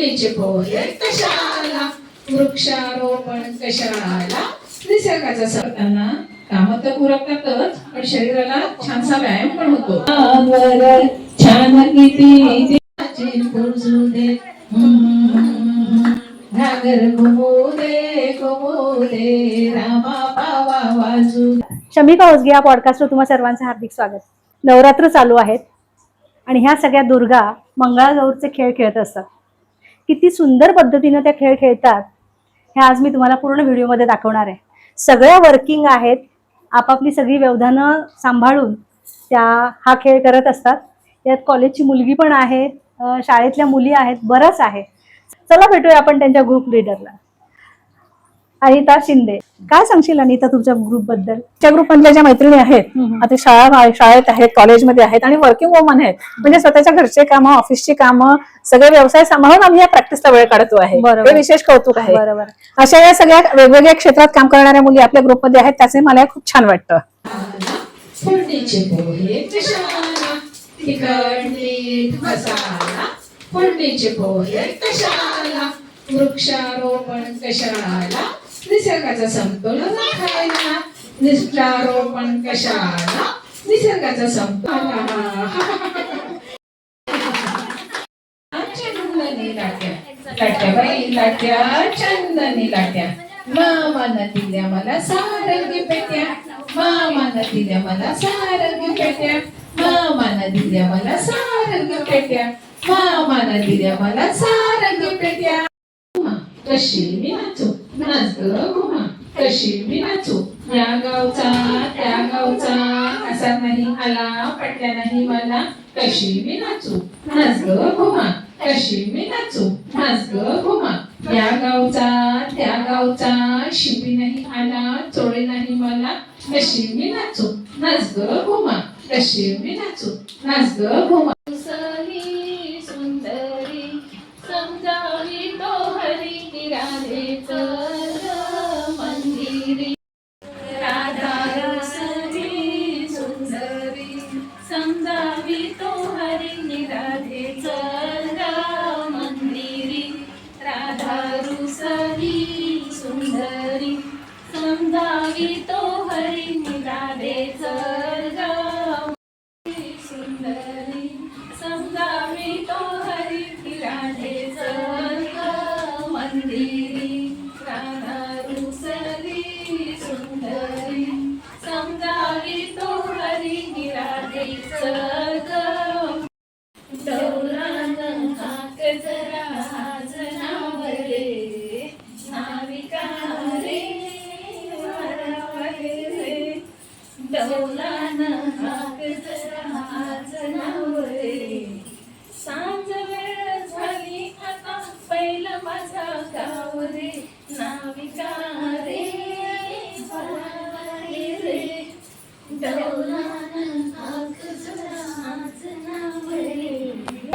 फोडणीचे पोहे कशाला? वृक्षारोपण कशाला? निसर्गाचा सरताना काम तर उरकतातच पण शरीराला छानसा व्यायाम पण होतो. वर छान किती पुजू दे. घागर घुमू दे घुमू दे. रामा पावा वाजू शमिका ओसगे या पॉडकास्टवर तुम्हा सर्वांचं हार्दिक स्वागत. नवरात्र चालू आहेत आणि ह्या सगळ्या दुर्गा मंगळागौरचे खेळ खेळत असतात. किती सुंदर पद्धतीनं त्या खेळ खेळतात हे आज मी तुम्हाला पूर्ण व्हिडिओमध्ये दाखवणार आहे. सगळ्या वर्किंग आहेत. आपापली सगळी व्यवधानं सांभाळून त्या हा खेळ करत असतात. यात कॉलेजची मुलगी पण आहे शाळेतल्या मुली आहेत बरंच आहे. चला भेटूया आपण त्यांच्या ग्रुप लिडरला अनिता शिंदे. काय सांगशील अनिता तुमच्या ग्रुपबद्दल? त्या ग्रुप मधल्या ज्या मैत्रिणी आहेत. आता शाळा शाळेत आहेत कॉलेजमध्ये आहेत आणि वर्किंग वुमन आहेत. म्हणजे स्वतःच्या घरचे कामं ऑफिसची कामं सगळे व्यवसाय सांभाळून आम्ही या प्रॅक्टिसला वेळ काढतो आहे. हे विशेष कौतुक आहे. बरोबर. अशा या सगळ्या वेगवेगळ्या क्षेत्रात काम करणाऱ्या मुली आपल्या ग्रुपमध्ये आहेत त्याचे मला खूप छान वाटतं. पोहे कशाला? वृक्षारोपण कशाला? निसर्गाचा समतोल राखायला. निष्ठारोपण कशाला? निसर्गाचा समतोल चंदनी लाट्या. लाट्या बाई लाट्या चंदनी लाट्या. मामानं दिल्या मला सारंगी पेट्या. मामानं दिल्या मला सारंगी पेट्या. मामानं दिल्या मला सारंगी पेट्या. मामानं दिल्या मला सारंगी पेट्या. कशी मी वाचू? नाच ग हो घुमा कशी मी नाचू? या गावचा त्या गावचा असा नाही आला पटल्या नाही मला. कशी मी नाचू? नाच ग हो घुमा कशी मी नाचू? नाच ग हो घुमा या गावचा त्या गावचा शिपी नाही आला चोळे नाही मला. कशी मी नाचू? नाच ग घुमा कशी मी नाचू? नाच ग घुमा माझा नाविका रे. रे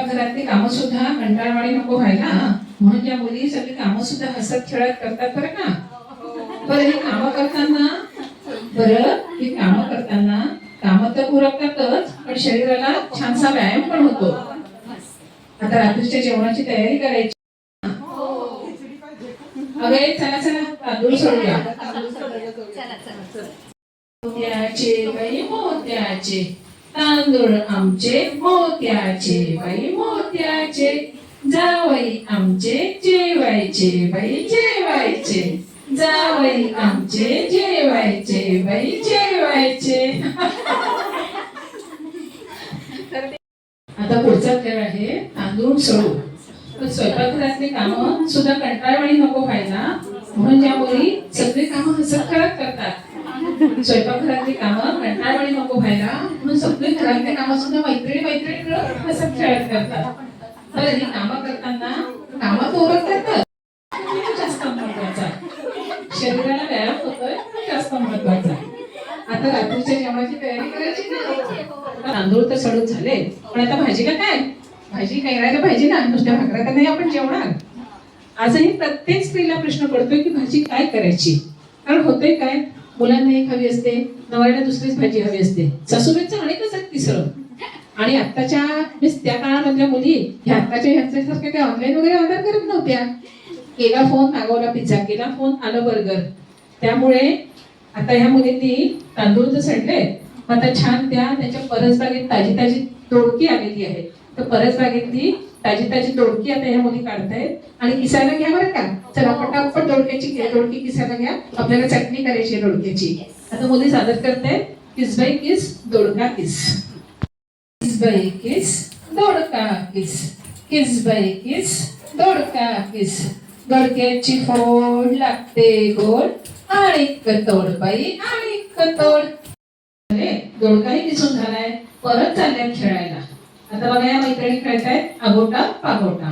घरातली कामं सुद्धा कंटाळवाणी नको व्हायला. म्हणून या मुली सगळी कामं सुद्धा हसत खेळत करतात बरं का? बरं ही कामं करताना बरं ही कामं करताना कामं तर उरकतातच पण शरीराला छानसा व्यायाम पण होतो. आता रात्रीच्या जेवणाची तयारी करायची. अगे चला चला. तांदूळ सोडूया. मोत्याचे बाई मोत्याचे. तांदूळ आमचे मोत्याचे बाई मोत्याचे. जावई आमचे जेवायचे बाई जेवायचे. जावई आमचे जेवायचे बाई जेवायचे. आता पुढचा खेळ आहे तांदूळ सोडू. स्वयंपाकघरातली कामं सुद्धा कंटाळवाणी नको व्हायला. म्हणून ज्या मुली सगळी कामं हसत खेळत करतात. स्वयंपाकघरातली कामं कंटाळवाणी नको व्हायला. म्हणून सगळी घरातली कामं सुद्धा मैत्रिणी मैत्रिणी मिळून हसत खेळत करतात. तर ही कामं करताना कामं तो उरकतात जास्त महत्त्वाचा शरीराला व्यायाम होतोय जास्त महत्त्वाचा आता रात्रीच्या जेवणाची तयारी करायची ना? तांदूळ तर सडून झाले पण आता भाजीला काय? भाजी काय भाजी ना नुसत्या भाकऱ्या तर नाही आपण जेवणार. आजही प्रत्येक स्त्रीला प्रश्न पडतोय की भाजी काय करायची? कारण होतंय काय? मुलांना एक हवी असते नवऱ्याला दुसरीच भाजी हवी असते. सासूबाईंचं अनेकच आहेत तिसरं? आणि आत्ताच्या मीन्स त्या काळामधल्या मुली ह्या आत्ताच्या ह्यांच्यासारख्या काही ऑनलाईन वगैरे ऑर्डर करत नव्हत्या. केला फोन मागवला पिझ्झा केला फोन आलं बर्गर त्यामुळे आता ह्या मुलींनी तांदूळ तर सडले आता छान त्या त्याच्या परसबागेत ताजी ताजी दोडकी आलेली आहे. तर परत बागेतली ताजी ताजी दोडकी आता ह्या मुली काढतायत. आणि किसायला घ्या बरं का. चला पटापट दोडक्याची दोडकी किसायला घ्या. आपल्याला चटणी करायची आहे दोडक्याची. आता मुली सादर करतायत. किस बाई किस दोडका किस. किस बाई किस दोडका किस. किस बाई किस दोडका किस. दोडक्याची फोड लागते गोड. आणि कतोड बाई आणि कतोड अरे दोडकाही दिसून झालाय. परत चालल्यात खेळायला. आता बघा या मैत्रिणी खेळतायत अगोटा पागोटा.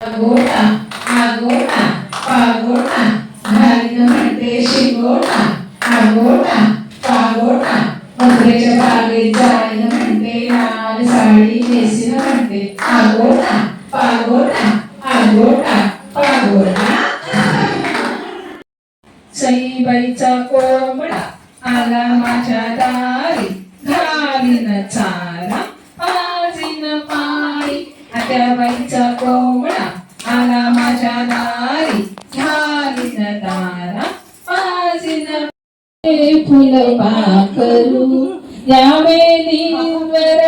अगोटा आगोटा पागोटा. घालीन म्हणते शिगोटा. आगोटा पागोटा. मथुरेच्या बागेत जाईन म्हणते लाल साडी नेसीन म्हणते. आगोटा पागोटा आगोटा पागोटा. सईबाईचा कोंबडा आला माझ्या दारी घालीन चारा. पाळी आत्याबाईचा आला माझ्या दारी झाली तारा पासिन फुल पाखरू यावे दिवर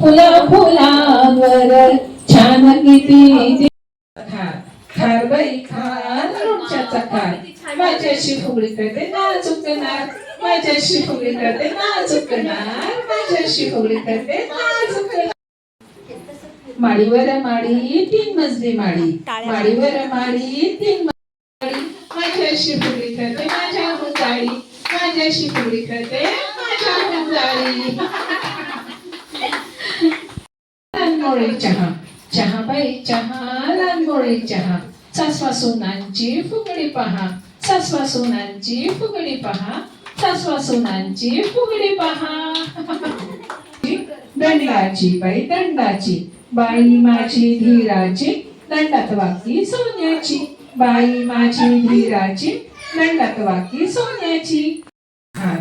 फुला फुलावर. छान किती खार खार लोणच्याचा खार माझ्याशी फुगडी करते नाजूक नार माझ्याशी फुगडी करते नाजूक नार माझ्याशी फुगडी करते नाजूक नार. माडीवर माडी तीन मजली माडी. माडीवर माडी तीन मजली माडी. माझ्याशी फुगडी करते माझ्या मुंजाळी माझ्याशी फुगडी करते माझ्या मुंजाळी लालमोळी चहा. चहा बाई चहा. लालमोळी चहा. सासवा सोनांची फुगडी पहा. सासवा सोनांची फुगडी पहा. सासवा सोनांची फुगडी पहा. दंडाची बाई दंडाची. बाई माझी धीराची दंडात वाकी सोन्याची. बाई माझी धीराची दंडात वाकी सोन्याची. हार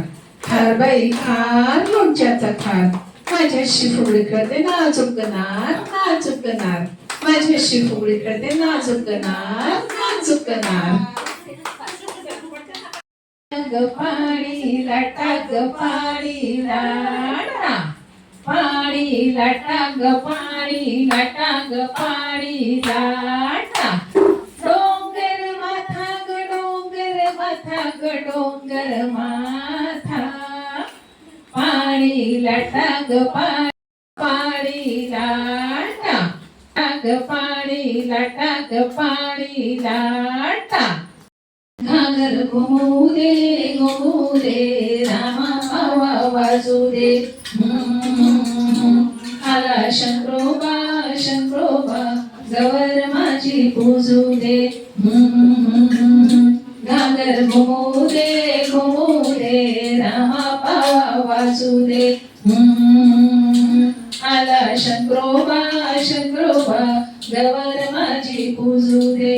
हार बाई हार लोणच्याचा खार. माझ्याशी फुगडी करते नाजूक नार नाजूक नार. माझ्याशी फुगडी करते नाजूक नार नाजूक नार. ग पाणी लाटा ग पाणी लाटा पाणी लाटा ग पाणी लाटा ग पाणी लाटा डोंगर माथा ग डोंगर माथा ग डोंगर माथा पाणी लाटा ग पाणी पाणी घागर घुमू दे घुमू दे रामा पावा वाजू दे आला शंकरोबा शंकरोबा गवर माझी पूजू दे घागर घुमू दे घुमू दे रामा पावा वाजू दे आला शंकरोबा शंकरोबा गवर माझी पूजू दे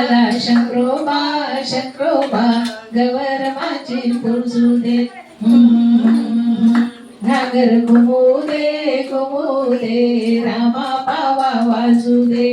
मला शंकरोबा शंकरोबा गवर माझी पुरजू दे. घागर घुमू दे घुमू दे रामा पावा वाजू दे.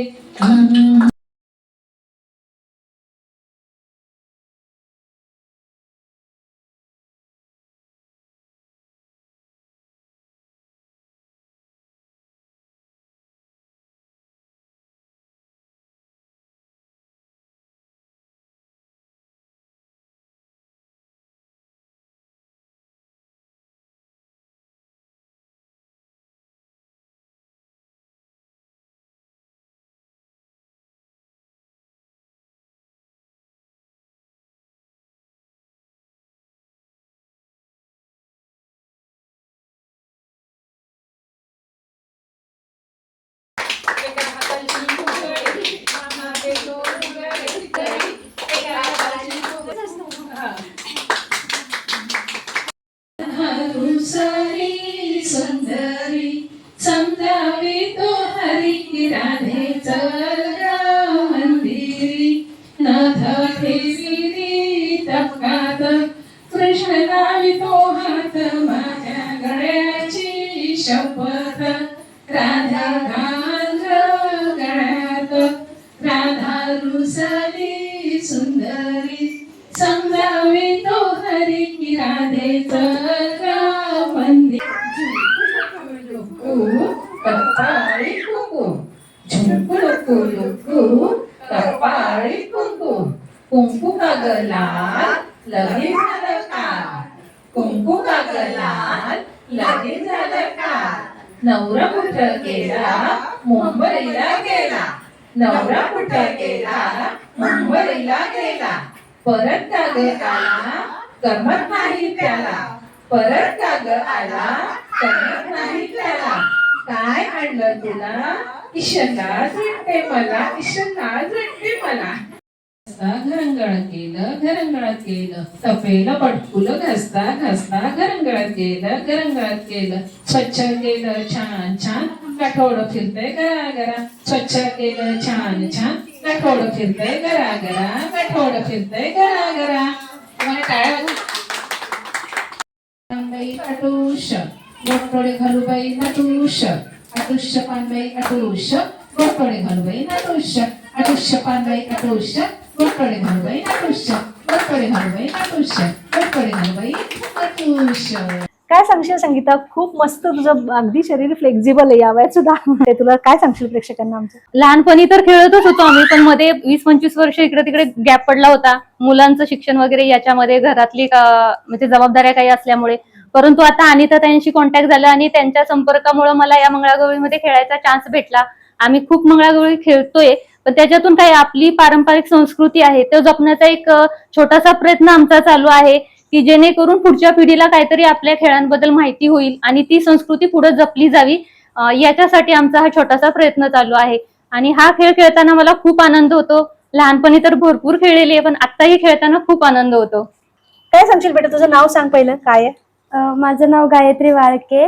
तुमसारी सुंदरी समजावी तो हरी राधे चल मंदिरी. नाथ ठेवी तपकात कृष्ण लावी तो हात माझ्या गळ्याची शपथ. राधा घाल गळ्यात राधा रुसली सुंदरी. समजावी तो हरी राधे चल मंदिर कपाळी कुंकू झुंकुलुकू लुकू कपाळी कुंकू कुंकू कागलाल लगीन झालं का? कुंकू कागलाल लगेच झालं का? नवरा कुठं गेला? मुंबईला गेला? नवरा कुठं गेला मुंबईला गेला. परत काग आला करमत नाही त्याला. परत काग आला करत नाही त्याला. काय आणलं तुला? ईशना भेटते मला ईशना जुळते मला. घरंगळत केलं घरंगळत केलं. तपेलं पटकुलं घसता घसता घरंगळत केलं घरंगळत केलं. स्वच्छ केलं छान छान. गाठोड फिरतंय गरा स्वच्छ केलं छान छान. गाठोड फिरतंय गरा गरा गाठोड फिरतंय घरा गरा काय बाई अटुष गोटोडे घालूबाई नटुष अटुष पानबाई अटुष गोटोडे घालूबाई नटुष अटुष पानबाई अटुष गोटोडे घालूबाई नटुष गोटोडे घालूबाई नटुष गोटोडे घालूबाई नटुष. काय सांगशील संगीता? खूप मस्त तुझं अगदी शरीर फ्लेक्झिबल आहे यावयात सुद्धा. ते तुला काय सांगशील प्रेक्षकांना आमचं? लहानपणी तर खेळतच होतो आम्ही पण मध्ये वीस पंचवीस वर्ष इकडे तिकडे गॅप पडला होता. मुलांचं शिक्षण वगैरे याच्यामध्ये घरातली का- म्हणजे जबाबदाऱ्या काही असल्यामुळे. परंतु आता अनिता त्यांशी कॉन्टॅक्ट झाला आणि त्यांच्या संपर्कामुळे मला या मंगळागौरीमध्ये खेळायचा चान्स भेटला. आम्ही खूप मंगळागौरी खेळतोय पण त्याच्यातून काही आपली पारंपरिक संस्कृती आहे तो जपण्याचा एक छोटासा प्रयत्न आमचा चालू आहे की जेणेकरून पुढच्या पिढीला काहीतरी आपल्या खेळांबद्दल माहिती होईल आणि ती संस्कृती पुढे जपली जावी याच्यासाठी आमचा हा छोटासा प्रयत्न चालू आहे. आणि हा खेळ खेळताना मला खूप आनंद होतो. लहानपणी तर भरपूर खेळलेली आहे पण आत्ताही खेळताना खूप आनंद होतो. काय सांगशील बेटा? तुझं नाव सांग पहिलं. काय आहे? अ, माझं नाव गायत्री वाळके.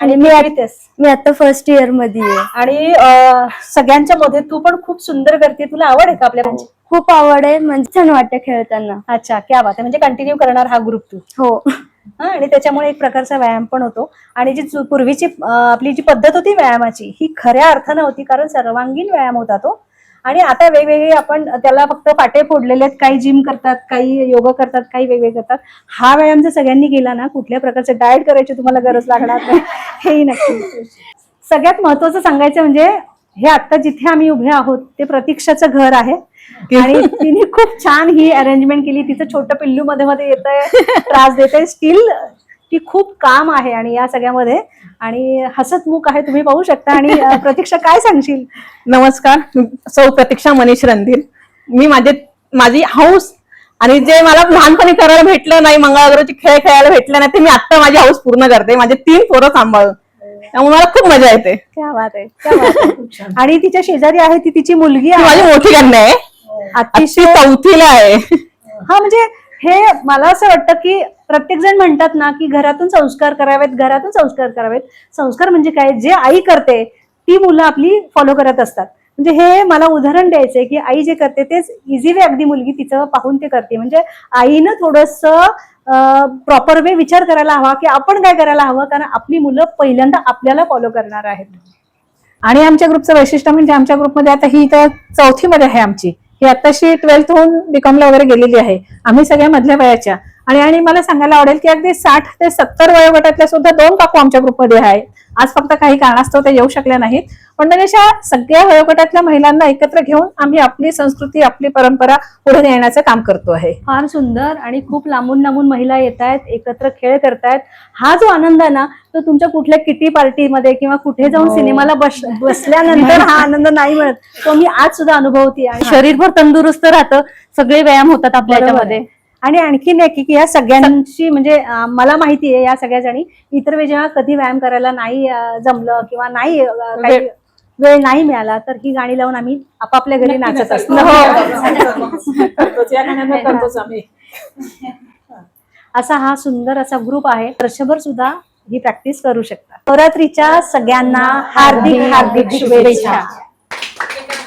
आणि मी येतेस मी आता फर्स्ट इयरमध्ये आहे. आणि अं, सगळ्यांच्या मध्ये तू पण खूप सुंदर करते. तुला आवड आहे का आपल्या म्हणजे? खूप आवड आहे म्हणजे छान वाटतं खेळताना. अच्छा क्या बात आहे. म्हणजे कंटिन्यू करणार हा ग्रुप तू. हो. हा, आणि त्याच्यामुळे एक प्रकारचा व्यायाम पण होतो. आणि जी जु- पूर्वीची अं, आपली जी पद्धत होती व्यायामाची ही खऱ्या अर्थानं होती कारण सर्वांगीण व्यायाम होता तो. आणि आता वेगवेगळे आपण त्याला फक्त पाटे फोडलेले आहेत काही जिम करतात काही योगा करतात काही वेगवेगळे करतात. हा व्यायाम जर सगळ्यांनी केला ना कुठल्या प्रकारचे डाएट करायची तुम्हाला गरज लागणार नाही. हेही नक्की सगळ्यात महत्वाचं सांगायचं म्हणजे हे आता जिथे आम्ही उभे आहोत ते प्रतीक्षाचं घर आहे. आणि तिने खूप छान ही अरेंजमेंट केली. तिचं छोटं पिल्लू मध्ये मध्ये येत त्रास देते स्टील ती खूप काम आहे आणि या सगळ्यामध्ये आणि हसतमुख आहे तुम्ही पाहू शकता. आणि प्रतीक्षा काय सांगशील? नमस्कार. सौ प्रतीक्षा मनीष रणधीर. मी माझे माझी हाऊस आणि जे मला लहानपणी करायला भेटलं नाही मंगळागौरीचे खेळ खेळायला भेटलं नाही ते मी आता माझी हाऊस पूर्ण करते. माझे तीन पोरं सांभाळून. त्यामुळे मला खूप मजा येते. ती क्या बात आहे क्या बात आहे. आणि तिच्या शेजारी आहे ती तिची मुलगी आहे. माझी मोठी कन्या आहे. अतिशय. अतिशय चौथीला आहे. हा म्हणजे हे मला असं वाटतं की प्रत्येक जण म्हणतात ना की घरातून संस्कार करावेत घरातून संस्कार करावेत. संस्कार म्हणजे काय? जे आई करते ती मुलं आपली फॉलो करत असतात. म्हणजे हे मला उदाहरण द्यायचंय की आई जे करते तेच इझी वे अगदी मुलगी तिचं पाहून ते करते. म्हणजे आईनं थोडस प्रॉपर वे विचार करायला हवा की आपण काय करायला हवं? कारण आपली मुलं पहिल्यांदा आपल्याला फॉलो करणार आहेत. आणि आमच्या ग्रुपचं वैशिष्ट्य म्हणजे आमच्या ग्रुपमध्ये आता ही तर चौथीमध्ये आहे आमची. ही आताशी ट्वेल्थ होऊन बीकॉमला वगैरे गेलेली आहे. आम्ही सगळ्या मधल्या वयाच्या. आणि आणि मला सांगायला आवडेल की अगदी साठ ते सत्तर वयोगटातल्या सुद्धा दोन काकू आमच्या ग्रुपमध्ये आहेत. आज फक्त काही कारणास्तव ते येऊ शकल्या नाहीत. पण म्हणजे अशा सगळ्या वयोगटातल्या महिलांना एकत्र घेऊन आम्ही आपली संस्कृती आपली परंपरा पुढे नेण्याचं काम करतो आहे. फार सुंदर आणि खूप लांबून लांबून महिला येत आहेत एकत्र खेळ करतायत. हा जो आनंद आहे ना तो तुमच्या कुठल्या किटी पार्टीमध्ये किंवा कुठे जाऊन हो. सिनेमाला बस बसल्यानंतर हा आनंद नाही मिळत. तो मी आज सुद्धा अनुभवते आणि शरीरभर तंदुरुस्त राहतं. सगळे व्यायाम होतात आपल्या याच्यामध्ये. आणि आणखीन एक की या सगळ्यांची म्हणजे मला माहिती आहे या सगळ्या जणी इतर वेळी जेव्हा कधी व्यायाम करायला नाही जमलं किंवा नाही काही वेळ- वेळ नाही मिळाला तर ही गाणी लावून आम्ही आपापल्या घरी नाचत असतो. असा हा सुंदर असा ग्रुप आहे. वर्षभर सुद्धा ही प्रॅक्टिस करू शकता. नवरात्रीच्या सगळ्यांना हार्दिक हार्दिक शुभेच्छा.